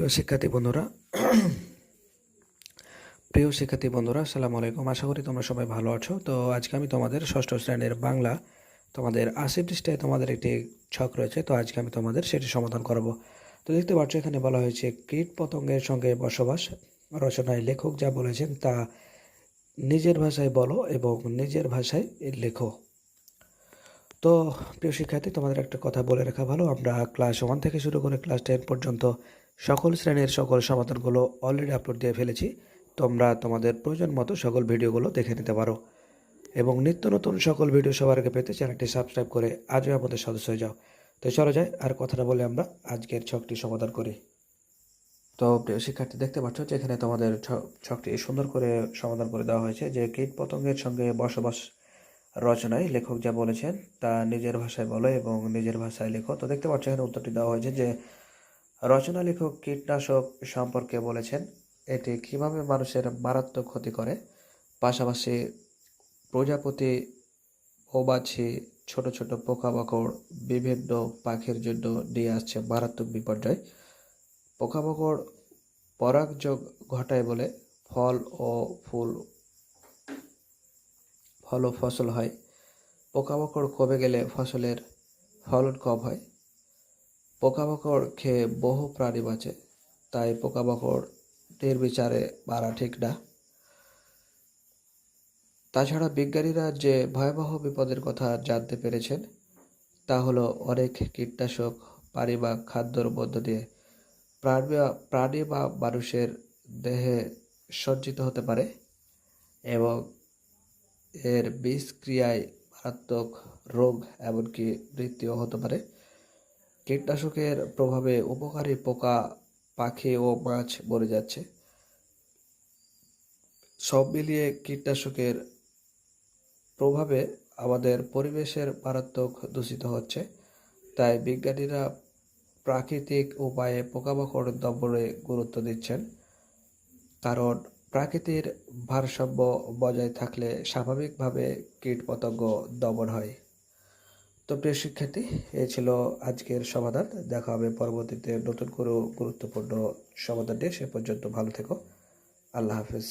প্রিয় শিক্ষার্থী বন্ধুরা, প্রিয় শিক্ষার্থী বন্ধুরা, আসসালামু আলাইকুম। আশা করি তোমরা সবাই ভালো আছো। তো আজকে আমি তোমাদের ষষ্ঠ শ্রেণির বাংলা, তোমাদের আশি পৃষ্ঠায় তোমাদের একটি ছক রয়েছে। তো আজকে আমি তোমাদের সেটি সমাধান করব। তো দেখতে পাচ্ছ, এখানে বলা হয়েছে, কীট পতঙ্গের সঙ্গে বসবাস রচনায় লেখক যা বলেছেন তা নিজের ভাষায় বলো এবং নিজের ভাষায় লেখো। তো প্রিয় শিক্ষার্থী, তোমাদের একটা কথা বলে রাখা ভালো। আমরা ক্লাস ওয়ান থেকে শুরু করে ক্লাস টেন পর্যন্ত সকল শ্রেণির সকল সমাধানগুলো অলরেডি আপলোড দিয়ে ফেলেছি। তোমরা তোমাদের প্রয়োজন মতো সকল ভিডিওগুলো দেখে নিতে পারো। এবং নিত্য নতুন সকল ভিডিও সবার আগে পেতে চ্যানেলটি সাবস্ক্রাইব করে আজও আমাদের সদস্য হয়ে যাও। তো চলো যায় আর কথাটা বলে আমরা আজকের ছকটি সমাধান করি। তো প্রিয় শিক্ষার্থী, দেখতে পাচ্ছ যে এখানে তোমাদের ছকটি সুন্দর করে সমাধান করে দেওয়া হয়েছে। যে কীট পতঙ্গের সঙ্গে বসবাস রচনায় লেখক যা বলেছেন, তা নিজের ভাষায় বলো এবং নিজের ভাষায় লেখো। তো দেখতে পাচ্ছ এখানে উত্তরটি দেওয়া হয়েছে যে রচনা লেখক কীটনাশক সম্পর্কে বলেছেন, এটি কীভাবে মানুষের মারাত্মক ক্ষতি করে, পাশাপাশি প্রজাপতি ওবাছি ছোট ছোট পোকামাকড় বিভিন্ন পাখির জন্য নিয়ে আসছে মারাত্মক বিপর্যয়। পোকামাকড় পরাগযোগ ঘটায় বলে ফল ও ফুল, ফল ও ফসল হয়। পোকামাকড় কমে গেলে ফসলের ফলন কম হয়। পোকামাকড় খেয়ে বহু প্রাণী বাঁচে, তাই পোকামাকড় নির্বিচারে মারা ঠিক না। তাছাড়া বিজ্ঞানীরা যে ভয়াবহ বিপদের কথা জানতে পেরেছেন, তা হলো অনেক কীটনাশক, পানি বা খাদ্যর মধ্য দিয়ে প্রাণী প্রাণী বা মানুষের দেহে সঞ্চিত হতে পারে এবং এর বিষক্রিয়ায় মারাত্মক রোগ এমনকি মৃত্যুও হতে পারে। কীটনাশকের প্রভাবে উপকারী পোকা, পাখি ও মাছ মরে যাচ্ছে। সব মিলিয়ে কীটনাশকের প্রভাবে আমাদের পরিবেশের মারাত্মক দূষিত হচ্ছে। তাই বিজ্ঞানীরা প্রাকৃতিক উপায়ে পোকামাকড় দমনে গুরুত্ব দিচ্ছেন। কারণ প্রাকৃতির ভারসাম্য বজায় থাকলে স্বাভাবিকভাবে কীটপতঙ্গ দমন হয়। তো প্রিয় শিক্ষার্থী, এ ছিল আজকের সমাধান। দেখা হবে পরবর্তীতে নতুন কোনো গুরুত্বপূর্ণ সমাধান নিয়ে। সে পর্যন্ত ভালো থেকো। আল্লাহ হাফিজ।